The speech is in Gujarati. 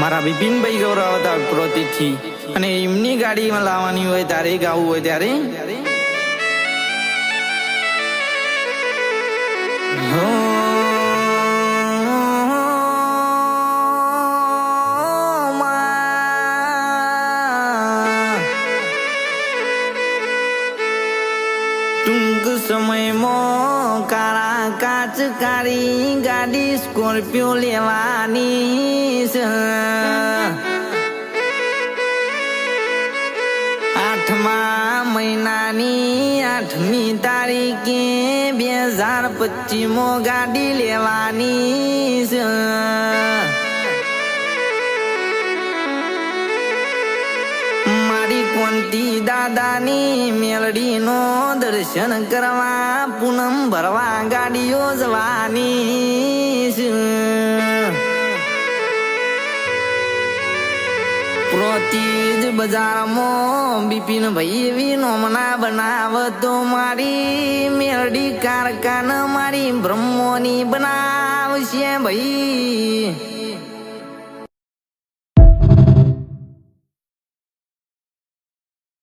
મારા બિપિનભાઈ ગૌરવ હતા પ્રોતિથી અને એમની ગાડીમાં લાવવાની હોય, ત્યારે ગાવું હોય ત્યારે? ટૂંક સમયમાં કાળા કાચ કાળી ગાડી સ્કોર્પિયો લેવાની. આઠમા મહિનાની આઠમી તારીખે બે હજાર પચીસમાં ગાડી લેવાની છે. મારી કોંતી દાદાની મેલડીનો દર્શન કરવા પૂનમ ભરવા ગાડીઓ જવાની. પ્રોતિજ બજારમાં બિપિન ભાઈ એવી નોમના બનાવતો મારી. મેરડી કારખાના મારી બ્રહ્મોની બનાવશે ભાઈ.